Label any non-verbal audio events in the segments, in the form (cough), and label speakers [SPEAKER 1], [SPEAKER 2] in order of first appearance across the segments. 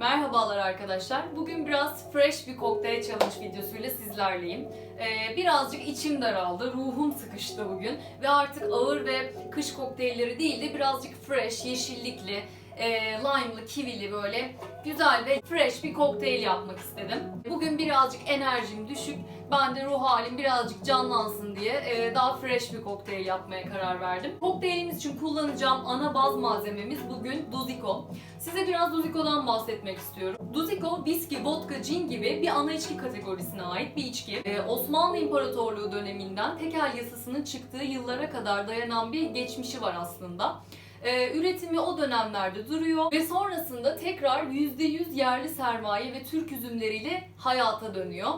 [SPEAKER 1] Merhabalar arkadaşlar. Bugün biraz fresh bir kokteyl challenge videosuyla sizlerleyim. Ee, birazcık içim daraldı, ruhum sıkıştı bugün ve artık ağır ve kış kokteylleri değil de birazcık fresh, yeşillikli, e, lime'lı, kivili böyle güzel ve fresh bir kokteyl yapmak istedim. Bugün birazcık enerjim düşük, ben de ruh halim birazcık canlansın diye e, daha fresh bir kokteyl yapmaya karar verdim. Kokteylimiz için kullanacağım ana baz malzememiz bugün Duziko. Size biraz Duziko'dan bahsetmek istiyorum. Duziko, viski, vodka, gin gibi bir ana içki kategorisine ait bir içki. Ee, Osmanlı İmparatorluğu döneminden tekel yasasının çıktığı yıllara kadar dayanan bir geçmişi var aslında. Ee, üretimi o dönemlerde duruyor ve sonrasında tekrar %100 yerli sermaye ve Türk üzümleriyle hayata dönüyor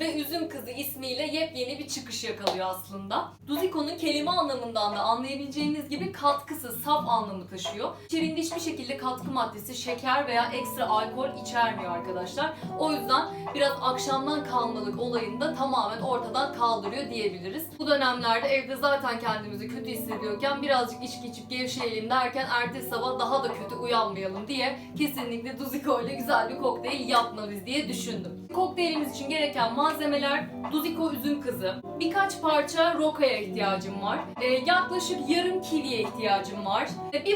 [SPEAKER 1] ve Üzüm Kızı ismiyle yepyeni bir çıkış yakalıyor aslında. Duziko'nun kelime anlamından da anlayabileceğiniz gibi katkısı, saf anlamı taşıyor. İçeriğinde hiçbir şekilde katkı maddesi, şeker veya ekstra alkol içermiyor arkadaşlar. O yüzden biraz akşamdan kalmalık olayını da tamamen ortadan kaldırıyor diyebiliriz. Bu dönemlerde evde zaten kendimizi kötü hissediyorken birazcık içki içip gevşeyelim derken ertesi sabah daha da kötü uyanmayalım diye kesinlikle Duziko ile güzel bir kokteyl yapmalıyız diye düşündüm. Kokteylimiz için gereken malzemeler Duziko üzüm kızı, birkaç parça rokaya ihtiyacım var, Ee, yaklaşık yarım kiviye ihtiyacım var,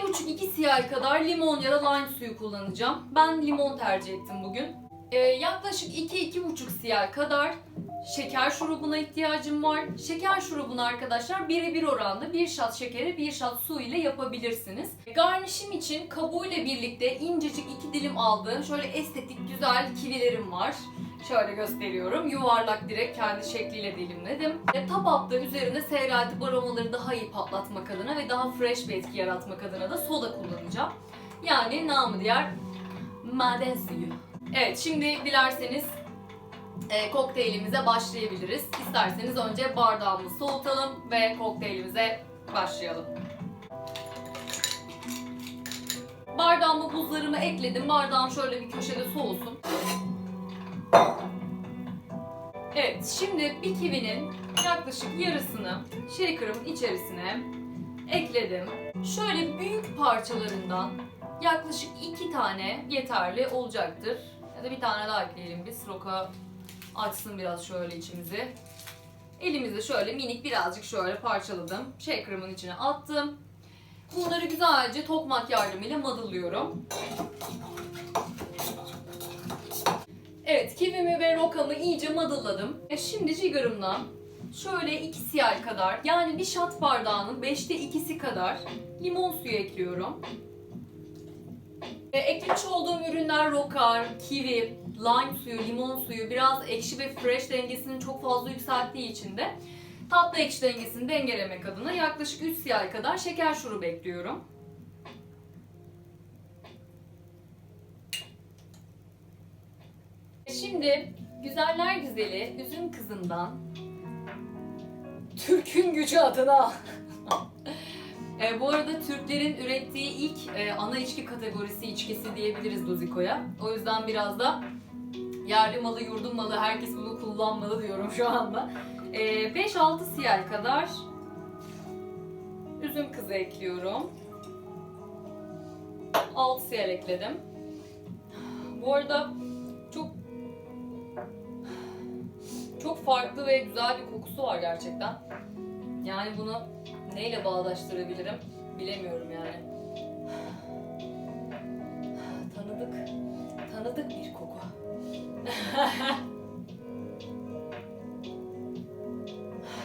[SPEAKER 1] buçuk iki siyah kadar limon ya da lime suyu kullanacağım. Ben limon tercih ettim bugün. Ee, yaklaşık 2-2,5 siyah kadar şeker şurubuna ihtiyacım var. Şeker şurubunu arkadaşlar birebir oranda bir şat şekeri bir şat su ile yapabilirsiniz. Garnişim için kabuğuyla birlikte incecik iki dilim aldığım şöyle estetik güzel kivilerim var. Şöyle gösteriyorum. Yuvarlak direkt kendi şekliyle dilimledim. E, tabakta üzerine seyreltip aromaları daha iyi patlatmak adına ve daha fresh bir etki yaratmak adına da soda kullanacağım. Yani namı diğer maden suyu. Evet şimdi dilerseniz e, kokteylimize başlayabiliriz. İsterseniz önce bardağımızı soğutalım ve kokteylimize başlayalım. Bardağıma buzlarımı ekledim. Bardağım şöyle bir köşede soğusun. Evet, şimdi bir kivinin yaklaşık yarısını shaker'ımın içerisine ekledim. Şöyle büyük parçalarından yaklaşık iki tane yeterli olacaktır. Ya da bir tane daha ekleyelim biz. Roka açsın biraz şöyle içimizi. Elimizde şöyle minik birazcık şöyle parçaladım. Shaker'ımın içine attım. Bunları güzelce tokmak yardımıyla madıllıyorum. Evet, kivimi ve rokamı iyice madılladım. E şimdi jigger'ımla şöyle 2 siyah kadar yani bir şat bardağının 5'te 2'si kadar limon suyu ekliyorum. E, eklemiş olduğum ürünler rokar, kivi, lime suyu, limon suyu biraz ekşi ve fresh dengesini çok fazla yükselttiği için de tatlı ekşi dengesini dengelemek adına yaklaşık 3 siyah kadar şeker şurubu ekliyorum. Şimdi güzeller güzeli üzüm kızından Türk'ün gücü adına (laughs) e, bu arada Türklerin ürettiği ilk e, ana içki kategorisi içkisi diyebiliriz Duziko'ya. O yüzden biraz da yerli malı, yurdun malı, herkes bunu kullanmalı diyorum şu anda. E, 5-6 siyah kadar üzüm kızı ekliyorum. 6 siyah ekledim. Bu arada çok çok farklı ve güzel bir kokusu var gerçekten. Yani bunu neyle bağdaştırabilirim bilemiyorum yani. Tanıdık, tanıdık bir koku. (laughs)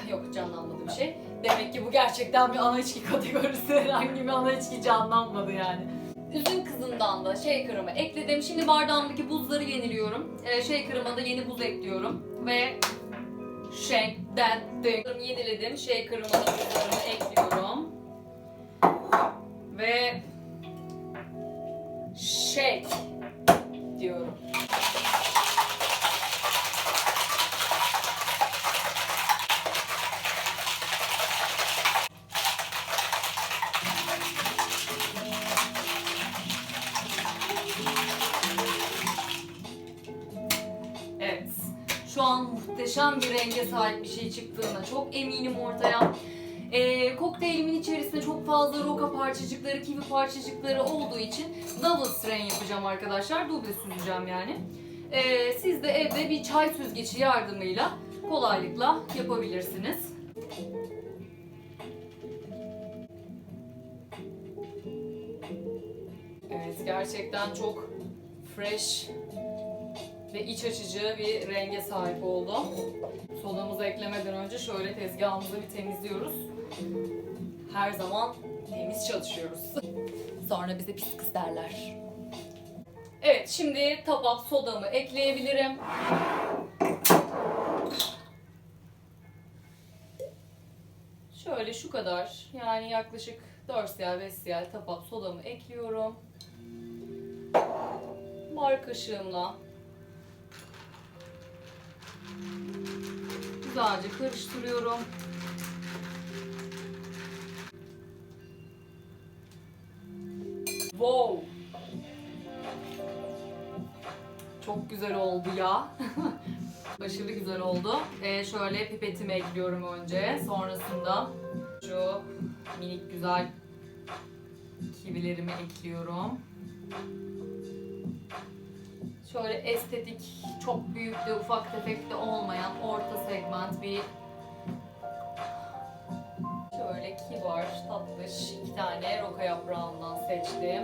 [SPEAKER 1] Yok canlanmadı bir şey. Demek ki bu gerçekten bir ana içki kategorisi. (laughs) Herhangi bir ana içki canlanmadı yani. Üzüm kızından da shaker'ımı ekledim. Şimdi bardağımdaki buzları yeniliyorum. Ee, shaker'ıma da yeni buz ekliyorum. Ve shake that thing. Yeniledim. Shaker'ımın buzlarını ekliyorum. Şu an muhteşem bir renge sahip bir şey çıktığına çok eminim ortaya. Ee, kokteylimin içerisinde çok fazla roka parçacıkları, kivi parçacıkları olduğu için double strain yapacağım arkadaşlar. Duble süzeceğim yani. Ee, siz de evde bir çay süzgeci yardımıyla kolaylıkla yapabilirsiniz. Evet gerçekten çok fresh ve iç açıcı bir renge sahip oldu. Sodamızı eklemeden önce şöyle tezgahımızı bir temizliyoruz. Her zaman temiz çalışıyoruz. Sonra bize pis kız derler. Evet şimdi tabak sodamı ekleyebilirim. Şöyle şu kadar yani yaklaşık 4 cl 5 cl tabak sodamı ekliyorum. Bar kaşığımla güzelce karıştırıyorum. Wow! Çok güzel oldu ya. (laughs) Aşırı güzel oldu. Ee, şöyle pipetimi ekliyorum önce. Sonrasında şu minik güzel kivilerimi ekliyorum. Şöyle estetik, çok büyük de ufak tefek de olmayan orta segment bir şöyle kibar, tatlış iki tane roka yaprağından seçtim.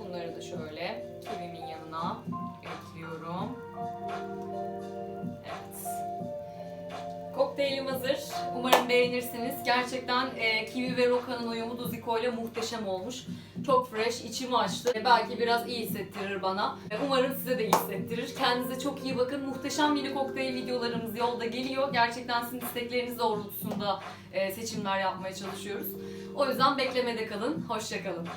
[SPEAKER 1] Bunları da şöyle kivimin yanına ekliyorum. Evet. Kokteylim hazır. Umarım beğenirsiniz. Gerçekten e, kivi ve rokanın uyumu Duziko ile muhteşem olmuş. Çok fresh, içimi açtı. E, belki biraz iyi hissettirir bana. E, umarım size de iyi hissettirir. Kendinize çok iyi bakın. Muhteşem yeni kokteyl videolarımız yolda geliyor. Gerçekten sizin istekleriniz doğrultusunda e, seçimler yapmaya çalışıyoruz. O yüzden beklemede kalın. Hoşçakalın.